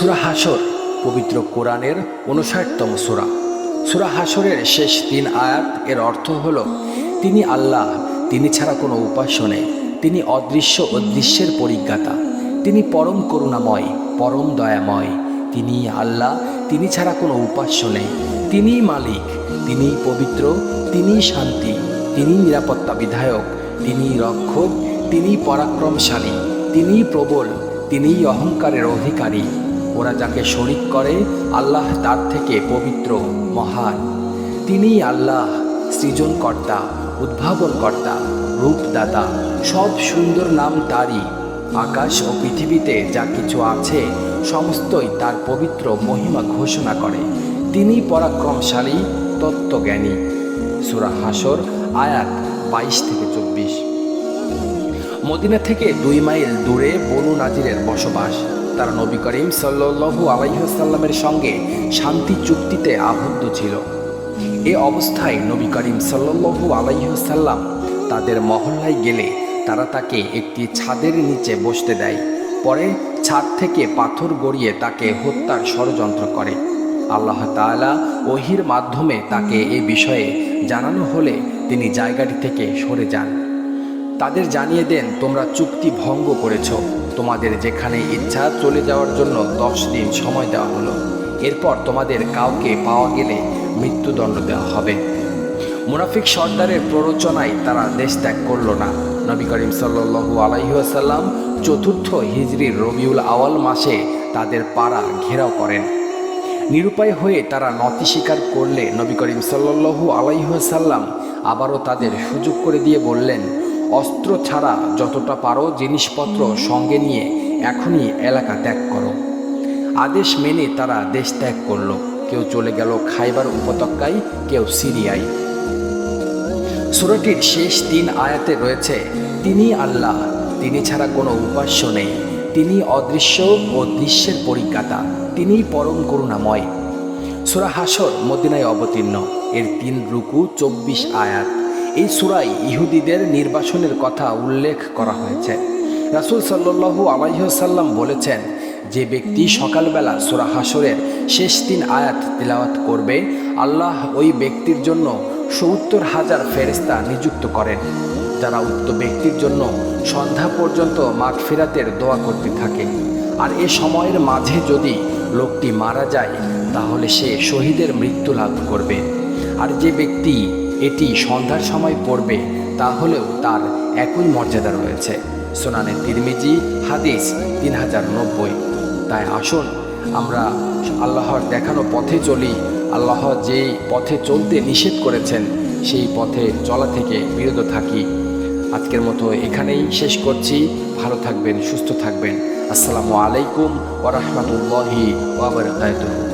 সুরা হাসর পবিত্র কোরআনের উনষাটতম সুরা। সুরা হাসরের শেষ তিন আয়াত এর অর্থ হল, তিনি আল্লাহ, তিনি ছাড়া কোনো উপাস্য নেই। তিনি অদৃশ্য ও দৃশ্যের পরিজ্ঞাতা। তিনি পরম করুণাময়, পরম দয়াময়। তিনি আল্লাহ, তিনি ছাড়া কোনো উপাস্য নেই। তিনিই মালিক, তিনি পবিত্র, তিনি শান্তি। তিনি নিরাপত্তা বিধায়ক, তিনি রক্ষক, তিনি পরাক্রমশালী। তিনিই প্রবল তিনিই অহংকারের অধিকারী। ওরা যাকে শরিক করে, আল্লাহ তার থেকে পবিত্র, মহান। তিনিই আল্লাহ, সৃজনকর্তা, উদ্ভাবনকর্তা, রূপদাতা। সব সুন্দর নাম তারই। আকাশ ও পৃথিবীতে যা কিছু আছে, সমস্তই তার পবিত্র মহিমা ঘোষণা করে। তিনি পরাক্রমশালী, তত্ত্বজ্ঞানী। সুরা হাসর, আয়াত বাইশ থেকে চব্বিশ। মদিনা থেকে দুই মাইল দূরে বনু নাজিরের বসবাস। তারা নবী করিম সাল্লু আলাইসাল্লামের সঙ্গে শান্তি চুক্তিতে আবদ্ধ ছিল। এ অবস্থায় নবী করিম সাল্লু আলাইসাল্লাম তাদের মহল্লায় গেলে তারা তাকে একটি ছাদের নিচে বসতে দেয়। পরে ছাদ থেকে পাথর গড়িয়ে তাকে হত্যার ষড়যন্ত্র করে। আল্লাহ তাআলা ওহির মাধ্যমে তাকে এ বিষয়ে জানানো হলে তিনি জায়গাটি থেকে সরে যান। তাদের জানিয়ে দেন, তোমরা চুক্তি ভঙ্গ করেছ। তোমাদের যেখানে ইচ্ছা চলে যাওয়ার জন্য দশ দিন সময় দেওয়া হলো। এরপর তোমাদের কাউকে পাওয়া গেলে মৃত্যুদণ্ড দেওয়া হবে। মুনাফিক সর্দারের প্ররোচনায় তারা দেশ ত্যাগ করল না। নবী করিম সাল্লু আলাইসাল্লাম চতুর্থ হিজরির রবিউল আওয়াল মাসে তাদের পাড়া ঘেরাও করেন। নিরুপায় হয়ে তারা নতি স্বীকার করলে নবী করিম সাল্লু আলাইসাল্লাম আবারও তাদের সুযোগ করে দিয়ে বললেন অস্ত্র ছাড়া যতটা পারো জিনিসপত্র সঙ্গে নিয়ে এখনই এলাকা ত্যাগ করো। আদেশ মেনে তারা দেশ ত্যাগ করল। কেউ চলে গেল খাইবার উপত্যকায়, কেউ সিরিয়ায়। সুরটির শেষ তিন আয়াতে রয়েছে, তিনি আল্লাহ, তিনি ছাড়া কোনো উপাস্য নেই। তিনি অদৃশ্য ও দৃশ্যের পরিজ্ঞাতা। তিনি পরম করুণাময়। সুরা হাসর মদিনায় অবতীর্ণ। এর তিন রুকু চব্বিশ আয়াত। এই সুরাই ইহুদিদের নির্বাসনের কথা উল্লেখ করা হয়েছে। রাসুল সাল্লু আলাইসাল্লাম বলেছেন, যে ব্যক্তি সকালবেলা সুরা হাসরের শেষ তিন আয়াত তিলাওয়াত করবে, আল্লাহ ওই ব্যক্তির জন্য সত্তর হাজার ফেরিস্তা নিযুক্ত করেন। যারা উক্ত ব্যক্তির জন্য সন্ধ্যা পর্যন্ত মাঠ ফেরাতের দোয়া করতে থাকে। আর এ সময়ের মাঝে যদি লোকটি মারা যায়, তাহলে সে শহীদের মৃত্যু লাভ করবে। আর যে ব্যক্তি সন্ধ্যার সময় পড়বে, তাহলেও তার একই মর্যাদা রয়েছে। সোনানে তিরমিজি, হাদিস তিন হাজার নব্বই। তাই আসুন, আমরা আল্লাহর দেখানো পথে চলি। আল্লাহ যে পথে চলতে নিষেধ করেছেন, সেই পথে চলা থেকে বিরত থাকি। আজকের মতো এখানেই শেষ করছি। ভালো থাকবেন, সুস্থ থাকবেন। আসসালামু আলাইকুম ওরহমতুল্লাহি ওবরকাতুহ